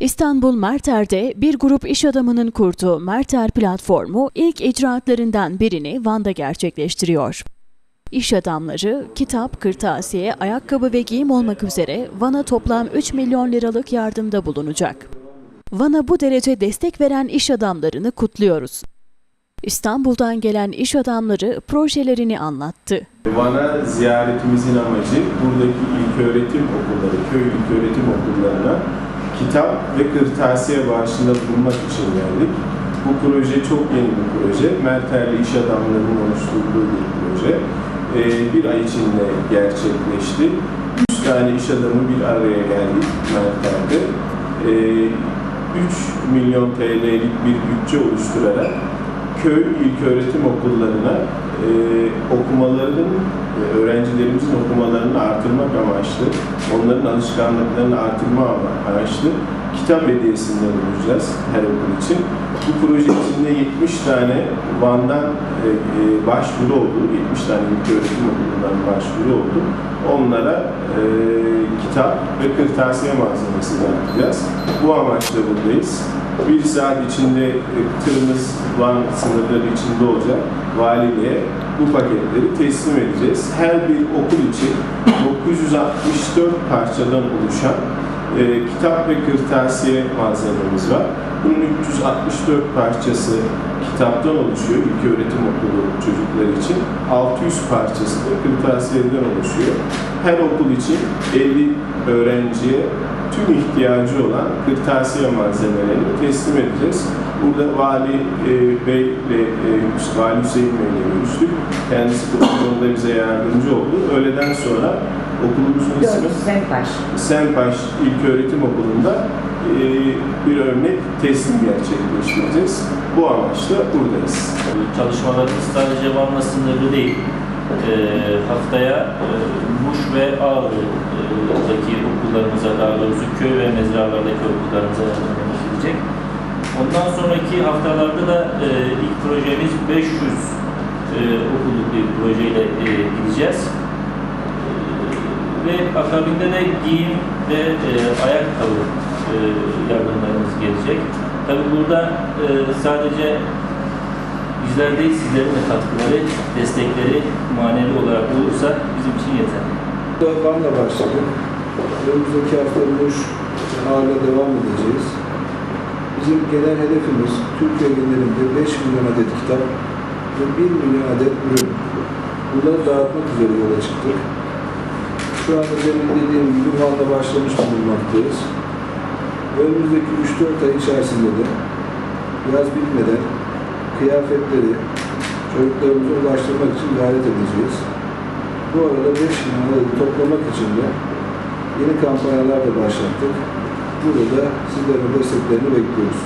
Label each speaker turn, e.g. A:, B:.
A: İstanbul Merter'de bir grup iş adamının kurduğu Merter platformu ilk icraatlarından birini Van'da gerçekleştiriyor. İş adamları kitap, kırtasiye, ayakkabı ve giyim olmak üzere Van'a toplam 3 milyon liralık yardımda bulunacak. Van'a bu derece destek veren iş adamlarını kutluyoruz. İstanbul'dan gelen iş adamları projelerini anlattı.
B: Van'a ziyaretimizin amacı buradaki ilköğretim okulları, köy ilköğretim okullarına kitap ve kırtasiye bağışında bulunmak için geldik. Bu proje çok yeni bir proje. Merterli iş adamlarının oluşturduğu bir proje. Ee, bir ay içinde gerçekleşti. Üç tane iş adamı bir araya geldik Merter'de. Ee, 3 milyon TL'lik bir bütçe oluşturarak köy ilköğretim okullarına e, okumalarının, e, öğrencilerimizin okumalarını artırmak amaçlı, onların alışkanlıklarını artırma ama- amaçlı kitap hediyesinde bulunacağız her okul için. Bu proje içinde 70 tane Van'dan e, e, başvuru oldu, 70 tane ilköğretim okulundan başvuru oldu. Onlara e, kitap ve kırtasiye malzemesi dağıtacağız. Bu amaçla buradayız. Bir saat içinde e, Van sınırları içinde olacak. Valiliğe bu paketleri teslim edeceğiz. Her bir okul için 964 parçadan oluşan e, kitap ve kırtasiye malzememiz var. Bunun 364 parçası kitaptan oluşuyor ilk öğretim okulu çocuklar için. 600 parçası da kırtasiyeden oluşuyor. Her okul için 50 öğrenciye tüm ihtiyacı olan kırtasiye malzemelerini teslim edeceğiz. Burada Vali e, Bey ve e, Vali Hüseyin Bey ile görüştük. Kendisi bu konuda bize yardımcı oldu. Öğleden sonra okulumuzun ismi
C: Dört Sempaş.
B: Senpaş İlköğretim Okulu'nda e, bir örnek teslim gerçekleştireceğiz. Bu amaçla buradayız.
D: Çalışmalarımız sadece Van'la sınırlı değil. Ee, haftaya e, Muş ve Ağrı'daki okullarımıza, daha doğrusu köy ve mezralardaki okullarımıza yardım edilecek. Ondan sonraki haftalarda da e, ilk projemiz 500 e, okulluk bir projeyle e, gideceğiz. E, ve akabinde de giyim ve e, ayakkabı e, yardımlarımız gelecek. Tabii burada e, sadece bizler değil sizlerin de katkıları, destekleri manevi olarak olursa bizim için yeterli.
E: Van'la başladık. Önümüzdeki hafta Muş ağırla devam edeceğiz. Bizim genel hedefimiz Türkiye genelinde 5 milyon adet kitap ve 1 milyon adet ürün. Bunları dağıtmak üzere yola çıktık. Şu anda demin dediğim gibi Van'la başlamış bulunmaktayız. Önümüzdeki 3-4 ay içerisinde de yaz bitmeden kıyafetleri çocuklarımıza ulaştırmak için gayret edeceğiz. Bu arada 5 milyon adedi toplamak için de yeni kampanyalar da başlattık. Burada da sizlerin desteklerini bekliyoruz.